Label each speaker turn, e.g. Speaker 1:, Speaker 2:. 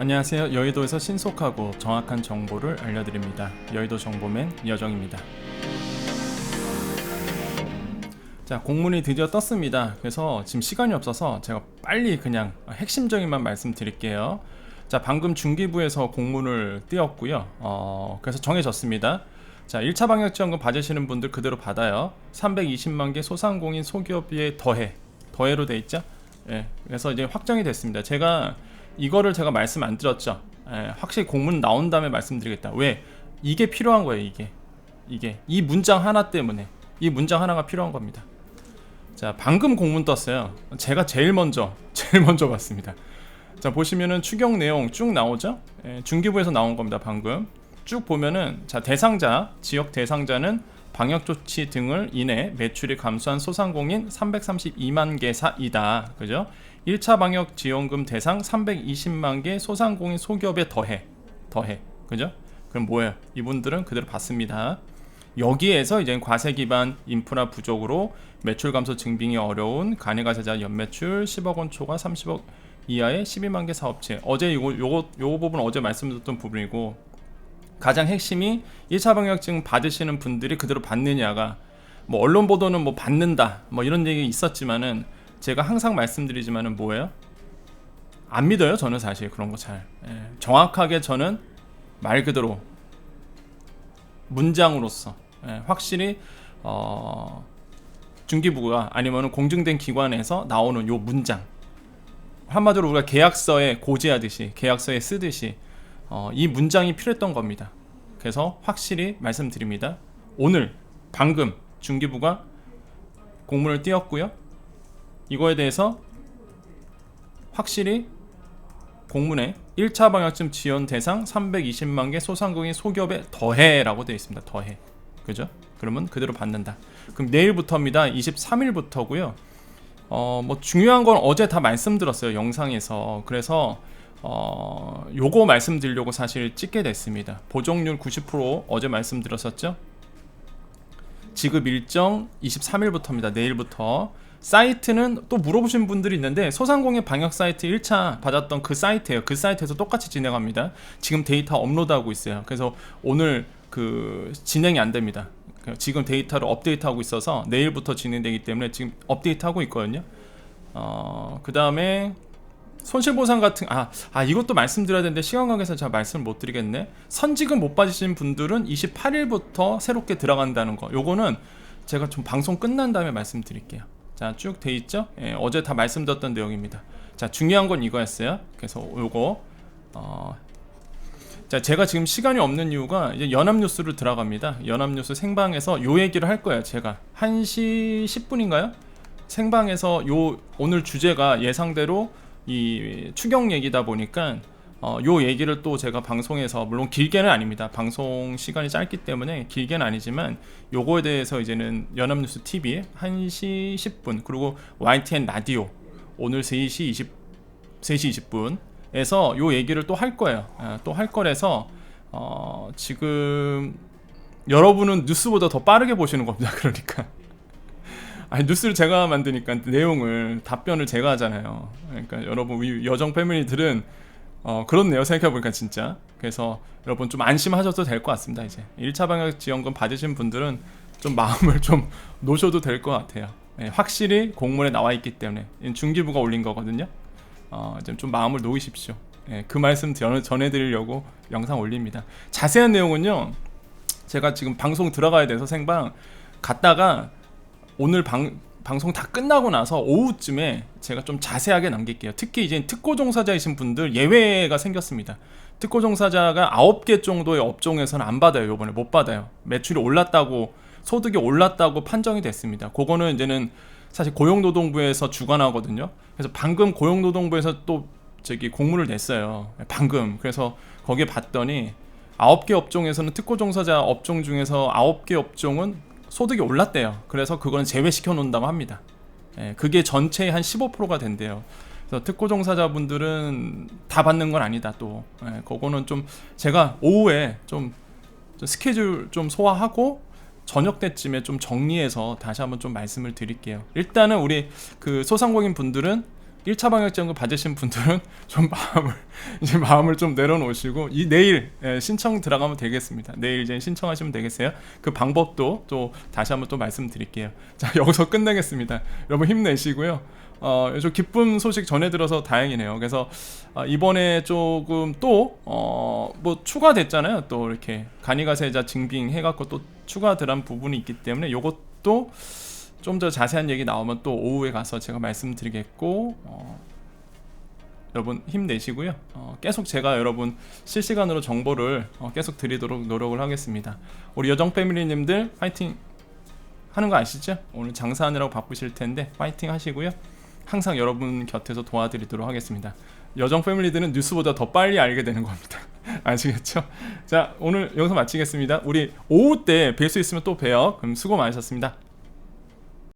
Speaker 1: 안녕하세요. 여의도에서 신속하고 정확한 정보를 알려드립니다. 여의도 정보맨 여정입니다. 자, 공문이 드디어 떴습니다. 그래서 지금 시간이 없어서 제가 빨리 그냥 핵심적인만 말씀드릴게요. 자, 방금 중기부에서 공문을 띄웠고요. 어, 그래서 정해졌습니다. 자, 1차 방역 지원금 받으시는 분들 그대로 받아요. 320만 개 소상공인 소기업에 더해. 더해로 돼 있죠? 예. 그래서 이제 확정이 됐습니다. 제가 이거를 제가 말씀 안 드렸죠. 예, 확실히 공문 나온 다음에 말씀드리겠다. 왜? 이게 필요한 거예요, 이게. 이게. 이 문장 하나 때문에. 이 문장 하나가 필요한 겁니다. 자, 방금 공문 떴어요. 제가 제일 먼저, 제일 먼저 봤습니다. 자, 보시면은 추경 내용 쭉 나오죠? 예, 중기부에서 나온 겁니다, 방금. 쭉 보면은, 자, 대상자, 지역 대상자는 방역 조치 등을 인해 매출이 감소한 소상공인 332만 개사이다. 그죠? 1차 방역 지원금 대상 320만 개 소상공인 소기업에 더해. 더해. 그죠? 그럼 뭐예요? 이분들은 그대로 받습니다. 여기에서 이제 과세 기반 인프라 부족으로 매출 감소 증빙이 어려운 간이가세자 연매출 10억 원 초과 30억 이하의 12만 개 사업체. 어제 이거 요거 요거 부분 어제 말씀드렸던 부분이고 가장 핵심이 1차 방역증 받으시는 분들이 그대로 받느냐가 뭐 언론 보도는 뭐 받는다 뭐 이런 얘기 있었지만은 제가 항상 말씀드리지만은 뭐예요? 안 믿어요 저는 사실 그런 거 잘. 예, 정확하게 저는 말 그대로 문장으로서 예, 확실히 어, 중기부가 아니면 공증된 기관에서 나오는 요 문장 한마디로 우리가 계약서에 고지하듯이 계약서에 쓰듯이 어, 이 문장이 필요했던 겁니다. 그래서 확실히 말씀드립니다. 오늘 방금 중기부가 공문을 띄웠고요. 이거에 대해서 확실히 공문에 1차 방역증 지원 대상 320만 개 소상공인 소기업에 더해라고 되어 있습니다. 더해. 그죠? 그러면 그대로 받는다. 그럼 내일부터입니다. 23일부터고요. 어, 뭐 중요한 건 어제 다 말씀드렸어요. 영상에서. 그래서 어, 요거 말씀드리려고 사실 찍게 됐습니다. 보정률 90% 어제 말씀드렸었죠? 지급 일정 23일부터입니다. 내일부터. 사이트는 또 물어보신 분들이 있는데 소상공인 방역 사이트 1차 받았던 그 사이트예요. 그 사이트에서 똑같이 진행합니다. 지금 데이터 업로드하고 있어요. 그래서 오늘 그 진행이 안 됩니다. 지금 데이터를 업데이트하고 있어서 내일부터 진행되기 때문에 지금 업데이트하고 있거든요. 어, 그 다음에 손실보상 같은 아, 아 이것도 말씀드려야 되는데 시간 관계에서 제가 말씀을 못 드리겠네. 선지금 못 받으신 분들은 28일부터 새롭게 들어간다는 거. 요거는 제가 좀 방송 끝난 다음에 말씀드릴게요. 자, 쭉 돼 있죠? 예, 어제 다 말씀드렸던 내용입니다. 자, 중요한 건 이거였어요. 그래서 요거 어, 자, 제가 지금 시간이 없는 이유가 이제 연합뉴스를 들어갑니다. 연합뉴스 생방에서 요 얘기를 할 거예요. 제가 1시 10분인가요? 생방에서 요 오늘 주제가 예상대로 이 추경 얘기다 보니까 어, 요 얘기를 또 제가 방송에서 물론 길게는 아닙니다. 방송 시간이 짧기 때문에 길게는 아니지만 요거에 대해서 이제는 연합뉴스 TV 1시 10분 그리고 YTN 라디오 오늘 3시 20 3시 20분에서 요 얘기를 또 할 거예요. 아, 또할 거라서 어, 지금 여러분은 뉴스보다 더 빠르게 보시는 겁니다. 그러니까 아니 뉴스를 제가 만드니까 내용을 답변을 제가 하잖아요. 그러니까 여러분 이 여정 패밀리들은 어 그렇네요. 생각해 보니까 진짜. 그래서 여러분 좀 안심하셔도 될 것 같습니다. 이제 1차 방역 지원금 받으신 분들은 좀 마음을 좀 놓으셔도 될 것 같아요. 네, 확실히 공문에 나와 있기 때문에 중기부가 올린 거거든요. 어, 좀 마음을 놓으십시오. 네, 그 말씀 전해드리려고 영상 올립니다. 자세한 내용은요. 제가 지금 방송 들어가야 돼서 생방 갔다가 오늘 방, 방송 다 끝나고 나서 오후쯤에 제가 좀 자세하게 남길게요. 특히 이제 특고 종사자이신 분들 예외가 생겼습니다. 특고 종사자가 9개 정도의 업종에서는 안 받아요. 요번에 못 받아요. 매출이 올랐다고 소득이 올랐다고 판정이 됐습니다. 그거는 이제는 사실 고용노동부에서 주관하거든요. 그래서 방금 고용노동부에서 또 저기 공문을 냈어요. 방금. 그래서 거기에 봤더니 9개 업종에서는 특고 종사자 업종 중에서 9개 업종은 소득이 올랐대요. 그래서 그건 제외시켜 놓는다고 합니다. 예, 그게 전체의 한 15%가 된대요. 그래서 특고 종사자분들은 다 받는 건 아니다 또. 예, 그거는 좀 제가 오후에 좀, 좀 스케줄 좀 소화하고 저녁 때쯤에 좀 정리해서 다시 한번 좀 말씀을 드릴게요. 일단은 우리 그 소상공인 분들은 1차 방역지원금 받으신 분들은 좀 마음을 이제 마음을 좀 내려놓으시고 이 내일 예, 신청 들어가면 되겠습니다. 내일 이제 신청하시면 되겠어요. 그 방법도 또 다시 한번 또 말씀드릴게요. 자 여기서 끝내겠습니다. 여러분 힘내시고요. 어, 좀 기쁜 소식 전해 들어서 다행이네요. 그래서 아, 이번에 조금 또 어, 뭐 추가됐잖아요. 또 이렇게 간이가세자 증빙 해갖고 또 추가들한 부분이 있기 때문에 요것도 좀 더 자세한 얘기 나오면 또 오후에 가서 제가 말씀드리겠고 어, 여러분 힘내시고요. 어, 계속 제가 여러분 실시간으로 정보를 어, 계속 드리도록 노력을 하겠습니다. 우리 여정 패밀리님들 파이팅 하는 거 아시죠? 오늘 장사하느라고 바쁘실 텐데 파이팅 하시고요. 항상 여러분 곁에서 도와드리도록 하겠습니다. 여정 패밀리들은 뉴스보다 더 빨리 알게 되는 겁니다. 아시겠죠? 자 오늘 여기서 마치겠습니다. 우리 오후 때 뵐 수 있으면 또 봬요. 그럼 수고 많으셨습니다.